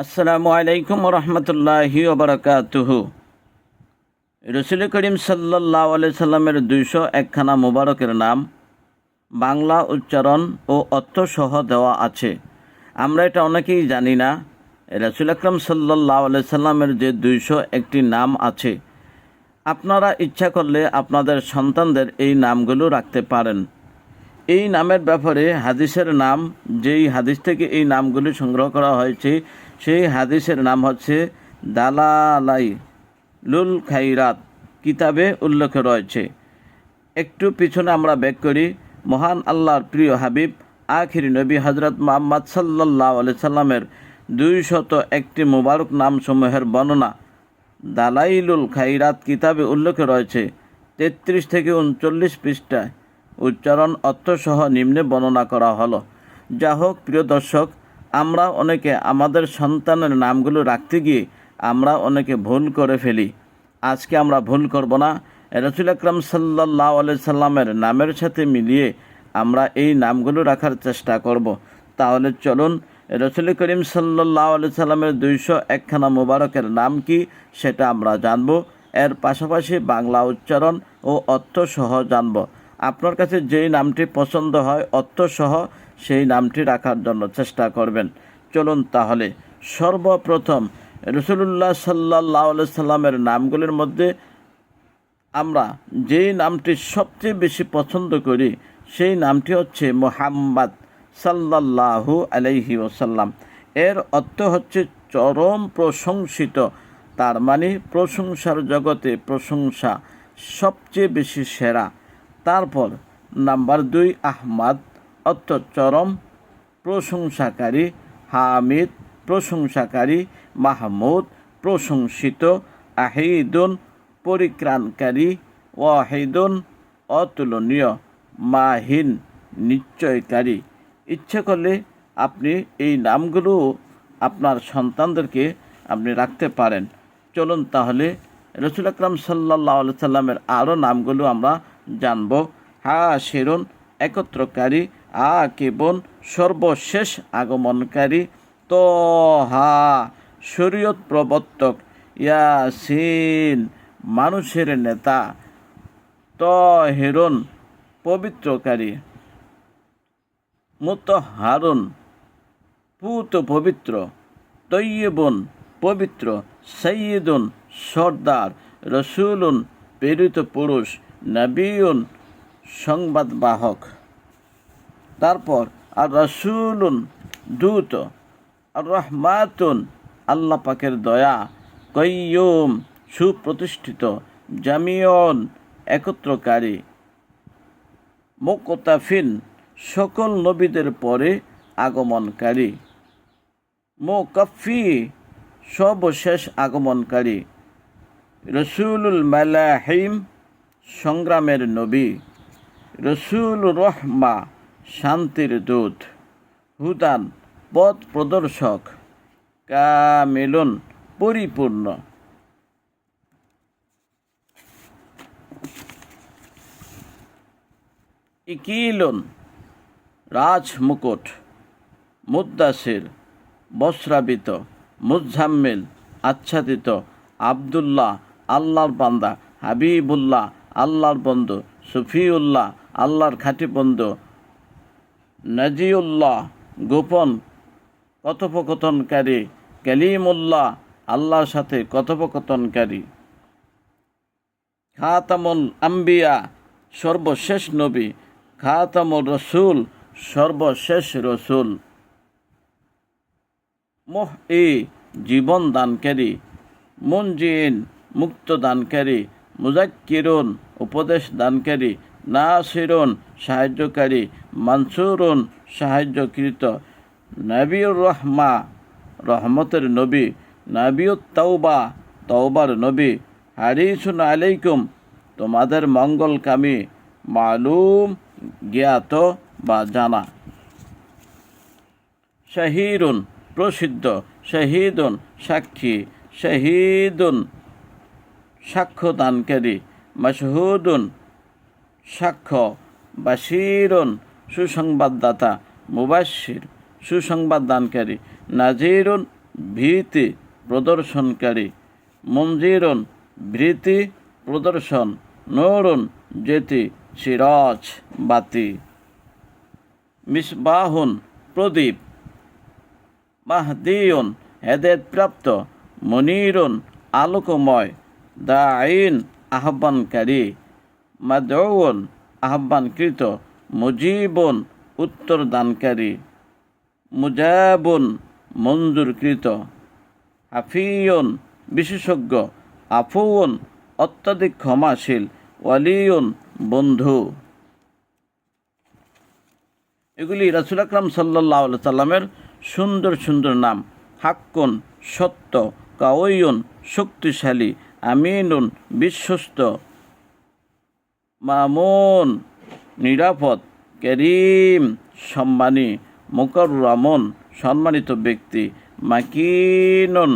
আসসালামু আলাইকুম রহমতুল্লাহি ওবরাকাতুহু রসুল করিম সাল্লাহ সাল্লামের দুইশো একখানা মুবারকের নাম বাংলা উচ্চারণ ও অর্থসহ দেওয়া আছে। আমরা এটা অনেকেই জানি না। রসুল আকরম সাল্লাহ সাল্লামের যে দুইশো একটি নাম আছে, আপনারা ইচ্ছা করলে আপনাদের সন্তানদের এই নামগুলো রাখতে পারেন। এই নামের ব্যাপারে হাদিসের নাম, যেই হাদিস থেকে এই নামগুলি সংগ্রহ করা হয়েছে সেই হাদিসের নাম হচ্ছে দালালাই লুল খাইরাত কিতাবে উল্লেখ রয়েছে। একটু পিছনে আমরা ব্যাক করি, মহান আল্লাহর প্রিয় হাবিব, আখির নবী হজরত মোহাম্মদ সাল্লাহ আলি সাল্লামের দুই শত একটি মুবারক নামসমূহের বর্ণনা দালাইলুল খাইরাত কিতাবে উল্লেখ রয়েছে। তেত্রিশ থেকে উনচল্লিশ পৃষ্ঠায় উচ্চারণ অর্থসহ নিম্নে বর্ণনা করা হলো। যা হোক প্রিয় দর্শক আমরা অনেকে আমাদের সন্তানের নামগুলো রাখতে গিয়ে আমরা অনেকে ভুল করে ফেলি। আজকে আমরা ভুল করব না। রসুল আকরম সাল্লাহ আলি সাল্লামের নামের সাথে মিলিয়ে আমরা এই নামগুলো রাখার চেষ্টা করব। তাহলে চলুন, রসুল করিম সাল্লাহ আলি সাল্লামের দুইশো একখানা মোবারকের নাম কি সেটা আমরা জানব। এর পাশাপাশি বাংলা উচ্চারণ ও অর্থসহ জানব। আপনার কাছে যেই নামটি পছন্দ হয়, অর্থসহ সেই নামটি রাখার জন্য চেষ্টা করবেন। চলুন তাহলে, সর্বপ্রথম রসুল্লাহ সাল্লাহ সাল্লামের নামগুলির মধ্যে আমরা যেই নামটি সবচেয়ে বেশি পছন্দ করি, সেই নামটি হচ্ছে মোহাম্মদ সাল্লাল্লাহু আলাইহি ওসাল্লাম এর অর্থ হচ্ছে চরম প্রশংসিত, তার মানে প্রশংসার জগতে প্রশংসা সবচেয়ে বেশি সেরা। তারপর নাম্বার দুই, আহমাদ অর্থ চরম প্রশংসাকারী, হামিদ, প্রশংসাকারী, মাহমুদ, প্রশংসিত, আহিদুন পরিক্রাণকারী ওয়াহিদুন, অতুলনীয়, মাহিন, নিশ্চয়কারী। ইচ্ছে করলে আপনি এই নামগুলো আপনার সন্তানদেরকে আপনি রাখতে পারেন। চলুন তাহলে রসুল আকরাম সাল্লাহ সাল্লামের আরও নামগুলো আমরা জানব। হা শেরুন, একত্রকারী, আ কেবন, সর্বশেষ আগমনকারী। তো, হা, শরীয়ত প্রবর্তক, ইয়াসিন, মানুষের নেতা। ত, হেরুন, পবিত্রকারী। মুতহারুন, পুত পবিত্র। তৈয়বন, পবিত্র। সৈয়দুন, সর্দার। রসুলুন, প্রেরিত পুরুষ। নবীন সংবাদবাহক তারপর আর রসুলুন দূত আর রহমাতুন আল্লাহ পাকের দয়া, কৈয়ুম সুপ্রতিষ্ঠিত জামিয়ন একত্রকারী, মোকতাফিন সকল নবীদের পরে আগমনকারী মোকাফি সর্বশেষ আগমনকারী, রসুলুল মালাহিম সংগ্রামের নবী রসুল রহমা, শান্তির দূত, হুদান, পথ প্রদর্শক, কামেলন পরিপূর্ণ। ইকিলন, রাজমুকুট মুদাসির বস্রাবিত, মুজাম্মিল, আচ্ছাদিত, আবদুল্লাহ, আল্লাহর বান্দা, হাবিবুল্লাহ আল্লাহর বন্ধু, সুফিউল্লাহ, আল্লাহর খাঁটি বন্ধু, নাজিউল্লাহ, গোপন কথোপকথনকারী, কালিমুল্লাহ, আল্লাহর সাথে কথোপকথনকারী। খাতামুল আম্বিয়া, সর্বশেষ নবী। খাতামুল রসুল, সর্বশেষ রসুল। মোহ এ জীবন দানকারী মুনজিন মুক্ত দানকারী মুজাক্কিরুন উপদেশ দানকারী নাসিরুন সাহায্যকারী, মানসুরুন, সাহায্যকৃত নবীর রহমা, রহমতের নবী, নবীউত তৌবা তৌবার নবী, হারিসুন আলাইকুম, তোমাদের মঙ্গলকামী, মালুম, জ্ঞাত বা জানা। শাহিরুন প্রসিদ্ধ, শহীদুন, সাক্ষী, শহীদুন সাক্ষ্য দানকারী মশহুদুন, সাক্ষ্য, বাশিরুন, সুসংবাদদাতা মুবাশির সুসংবাদ দানকারী নাজিরুন, ভীতি প্রদর্শনকারী মঞ্জিরুন ভীতি প্রদর্শন, নৌরুন, জেতি, সিরাজ, বাতি। মিসবাহুন, প্রদীপ। মাহদিউন, হেদায়তপ্রাপ্ত, মনিরুন, আলোকময় দা আইন আহ্বানকারী মাদউন আহ্বানকৃত মুজিবুন উত্তরদানকারী মুজাবুন মঞ্জুরকৃত হাফিয়ন বিশেষজ্ঞ। আফুন অত্যাধিক ক্ষমাশীল। ওয়ালিউন, বন্ধু। এগুলি রাসুল আকরাম সাল্লাহ সাল্লামের সুন্দর সুন্দর নাম। হাক্কুন, সত্য। কাওয়ুন শক্তিশালী। আমিনুন বিশ্বস্ত, মামুন নিরাপদ, করিম সম্মানী, মুকররামন সম্মানিত ব্যক্তি, মাকিনুন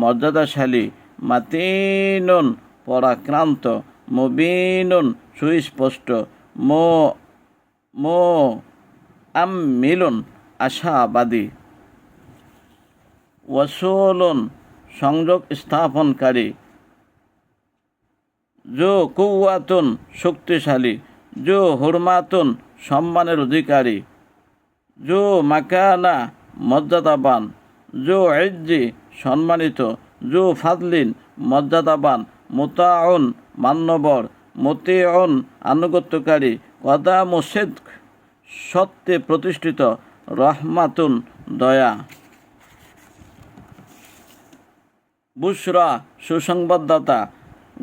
মর্যাদাশালী, মাতিনুন পরাক্রান্ত, মুবিনুন সুস্পষ্ট, মো মো আমিলুন আশাবাদী। ওয়াসুলুন সংযোগ স্থাপনকারী জো কৌয়াতুন শক্তিশালী জো হুরমাতুন সম্মানের অধিকারী জো মাকানা মর্যাদাবান জো ইজ্জি সম্মানিত জো ফাদলিন মর্যাদাবান, মোতাউন মান্যবর, মতিউন আনুগত্যকারী কদা মুসিদ সত্যে প্রতিষ্ঠিত, রহমাতুন দয়া। বুসরা সুসংবাদদাতা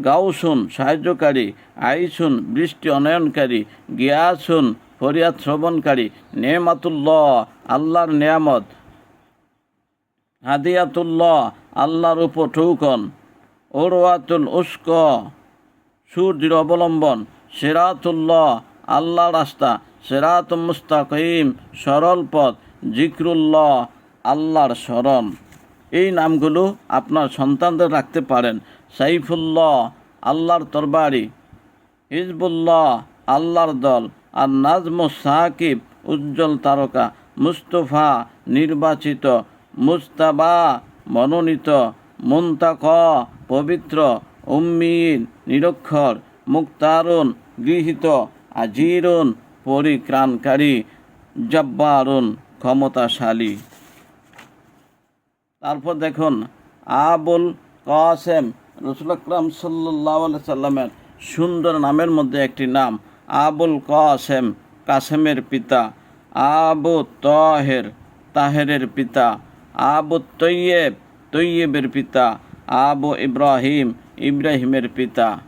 গাউসুন, সাহায্যকারী, আইসুন, বৃষ্টি অনয়নকারী, গিয়াসুন, ফরিয়াদ শ্রবণকারী, নেমাতুল্লাহ, আল্লাহর নিয়ামত। হাদিয়াতুল্লাহ, আল্লাহর উপর ঠৌকন। ওরওয়াতুল উস্ক সুদৃঢ় অবলম্বন। সেরাতুল্লাহ আল্লাহ রাস্তা। সেরাত মুস্তাকিম, সরল পথ। জিক্রুল্লাহ, আল্লাহর স্মরণ। এই নামগুলো আপনার সন্তানদের রাখতে পারেন। সাইফুল্লাহ, আল্লাহর তরবারি। হিজবুল্লাহ, আল্লাহর দল। আর নাজমু সাকিব, উজ্জ্বল তারকা। মুস্তফা, নির্বাচিত। মুস্তাবা মনোনীত। মুন্তাক, পবিত্র। উম্মিন, নিরক্ষর। মুক্তারুন, গৃহীত। আজিরুন পরিক্রাণকারী জব্বারুন, ক্ষমতাশালী। তারপর দেখুন, আবুল কাসেম রসুল আকরাম সাল্লাহ সাল্লামের সুন্দর নামের মধ্যে একটি নাম, আবুল কাসেম, কাসেমের পিতা। আবু তহের, তাহেরের পিতা। আবু তৈয়েব, তৈয়েবের পিতা। আবু ইব্রাহিম, ইব্রাহিমের পিতা।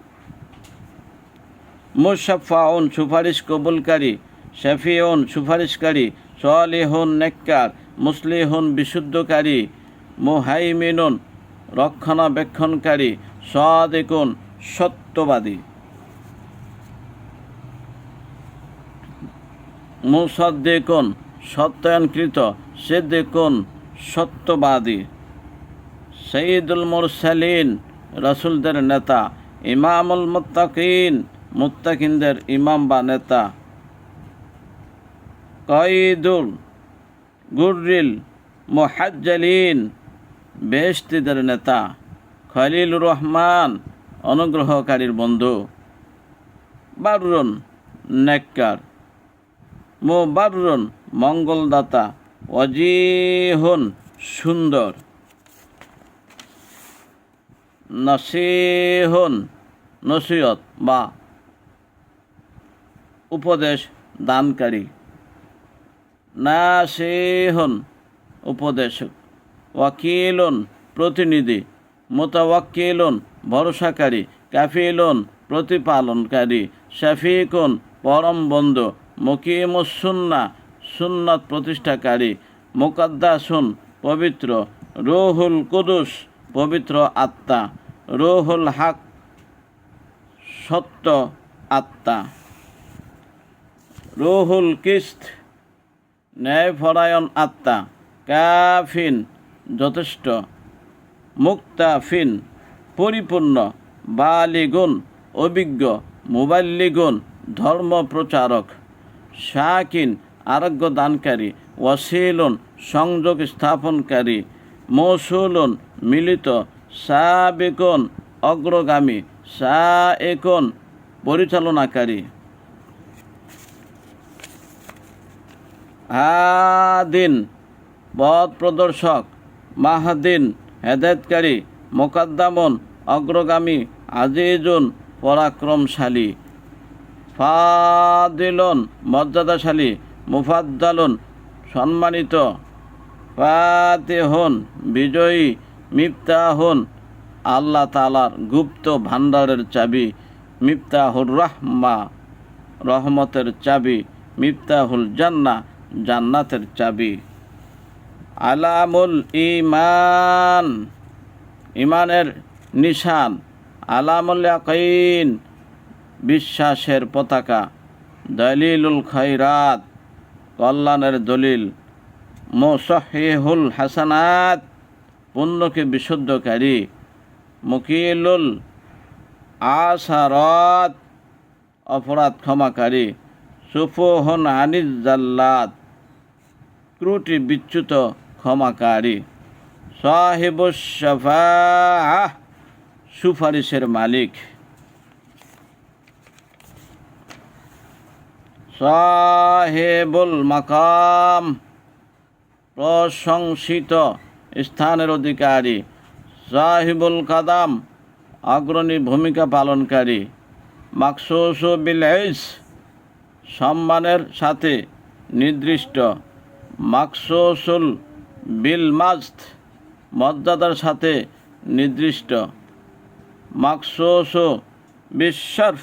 মুশাফাউন সুপারিশ কবুলকারী। শফিউন, সুপারিশকারী। সলিহুন, নেককার। মুসলিহুন, বিশুদ্ধকারী। মুহাইমিনুন রক্ষণাবেক্ষণকারী সদেকুন সত্যবাদী। মুসদ্দেকুন সত্যায়নকৃত সে দেখুন সত্যবাদী। সঈদুল মুরসালিন, রসুলদের নেতা। ইমামুল মুত্তাকিন, মুত্তাকিনদের ইমাম বা নেতা। কঈদুল গুররিল, মুহাজ্জালিন বেহস্তিদের নেতা, খলিলুর রহমান, অনুগ্রহকারীর বন্ধু বারুন নেককার মুবারুন মঙ্গলদাতা, অজিহুন সুন্দর, নসিহুন নসিহত বা উপদেশ দানকারী, নাসিহুন উপদেশক। ওয়াকিলুন, প্রতিনিধি, মোতাওয়াক্কিলুন, ভরসাকারী, কাফিলুন, প্রতিপালনকারী, শফিকুন, পরম বন্ধু মুকিমুসুন্না সুন্নত প্রতিষ্ঠাকারী, মুকদ্দাসুন, পবিত্র, রোহুল কুদুস, পবিত্র আত্মা, রোহুল হাক, সত্য আত্মা। রোহুল কিস্ত, ন্যায়পরায়ণ আত্মা, কাফিন যথেষ্ট। মুক্তাফিন পরিপূর্ণ বালিগুণ অভিজ্ঞ, মোবাল্লিগুন ধর্ম প্রচারক শাকিন আরোগ্য দানকারী ওয়াসিলুন, সংযোগ স্থাপনকারী, মৌসুলুন, মিলিত, সাবেকন, অগ্রগামী সা একন পরিচালনাকারী। আদিন পথ প্রদর্শক। মাহাদিন, হেদায়তকারী, মোকাদ্দামন, অগ্রগামী, আজিজুন, পরাক্রমশালী। ফাদিলন, মর্যাদাশালী, মুফাদ্দালুন, সম্মানিত। ফাতেহন, বিজয়ী, মিফতাহন, আল্লাহ তালার গুপ্ত ভাণ্ডারের চাবি, মিফতাহুর রহমা, রহমতের চাবি, মিফতাহুল জান্না জান্নাতের চাবি। আলামুল ইমান ইমানের নিশান, আলামুল ইয়াকিন, বিশ্বাসের পতাকা, দলিলুল খৈরাত কল্যাণের দলিল, মোসহিহুল হাসানাত, পুণ্যকে বিশুদ্ধকারী, মুকিলুল আসারত অপরাধ ক্ষমাকারী, সুফোহন আনিজ জাল্লাত ত্রুটি বিচ্যুত ক্ষমাকারী। সাহেব সাহেবুসফা সুপারিশের মালিক। সাহেবুল মাকাম প্রশংসিত স্থানের অধিকারী। সাহিবুল কাদাম অগ্রণী ভূমিকা পালনকারী। মাকসুস বিলাইস, সম্মানের সাথে, নির্দিষ্ট। মাকসুসুল বিল মাস্ত মর্যাদার সাথে নির্দিষ্ট। মাকসুস বিশ্বর্ফ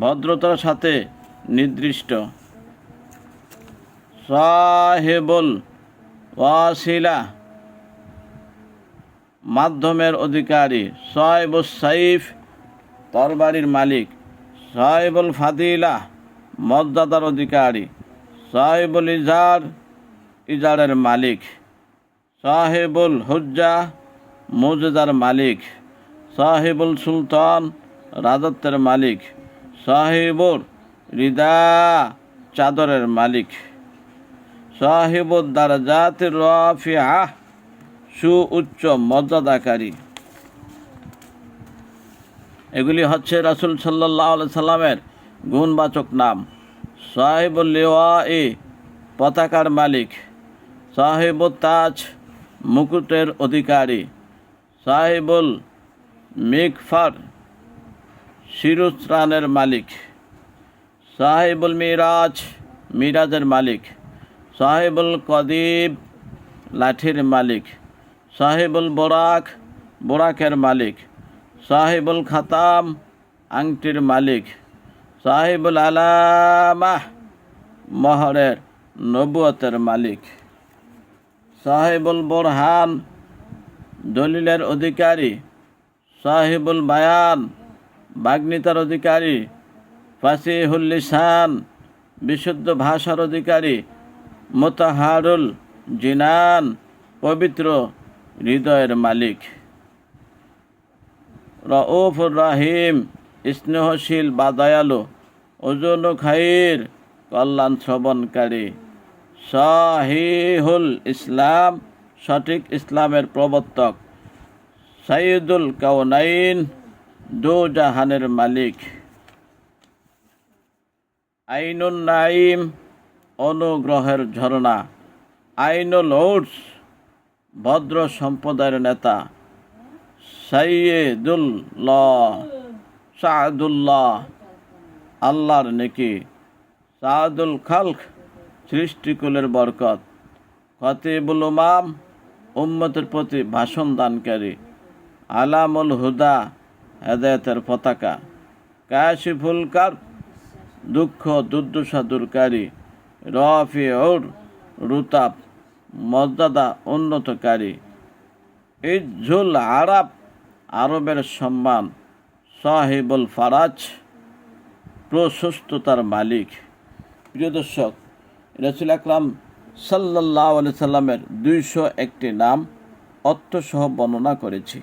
ভদ্রতার সাথে নির্দিষ্ট। সাহেবুল ওয়াসিলা, মাধ্যমের অধিকারী। সাহেবুল সাইফ, তরবারির মালিক। সাহেবুল ফাদিলা, মর্যাদার অধিকারী। সাহেবুল ইজার, ইজারের মালিক। সাহেবুল হুজ্জা মৌজাদার মালিক, সাহেবুল সুলতান রাজত্বের মালিক, সাহেবুর রিদা চাদরের মালিক। সাহেবুদ দারাজাত রাফিআ সু উচ্চ মর্যাদাকারী। এগুলি হচ্ছে রাসুল সাল্লাহ সাল্লামের গুণবাচক নাম। সাহেবুল লিওয়া এ পতাকার মালিক সাহেবুল তাজ মুকুটের অধিকারী সাহেবুল মিকফার শিরুস্রানের মালিক। সাহেবুল মিরাজ মিরাজের মালিক। সাহেবুল কদিব লাঠির মালিক। সাহেবুল বোরাক বোরাকের মালিক। সাহেবুল খাতাম আংটির মালিক। সাহেবুল আলামাহ মহরের নবুয়তের মালিক। সাহেবুল বোরহান, দলিলের অধিকারী। সাহেবুল বায়ান বাগ্নিতার অধিকারী। ফাসিহুল লিসান, বিশুদ্ধ ভাষার অধিকারী। মোতাহারুল জিনান, পবিত্র হৃদয়ের মালিক। রউফুর রাহিম, স্নেহশীল বা দয়ালু ওজন খাইর, কল্যাণ শ্রবণকারী। শাহিহুল ইসলাম সঠিক ইসলামের প্রবর্তক। সাইদুল কাউনাইন দু জাহানের মালিক। আইনুল নাইম অনুগ্রহের ঝরনা। আইনুল ওটস ভদ্র সম্প্রদায়ের নেতা। সাইয়েদুল্লাহ, সাদুল্লাহ, আল্লাহর নেকি। সাদুল খালক সৃষ্টিকুলের বরকত। খতিবুল উমাম উম্মতের প্রতি ভাষণ দানকারী। আলামুল হুদা, হেদায়তের পতাকা। কাশিফুল কার দুঃখ দুর্দশা দূরকারী। রফি ওর রুতাব, মর্যাদা উন্নতকারী। ইজ্জুল আরব, আরবের সম্মান। সাহেবুল ফারাজ, প্রশস্ততার মালিক। প্রিয় দর্শক রসুল আকরাম সাল্লাহ সাল্লামের দুইশো একটি নাম অর্থসহ বর্ণনা করেছি।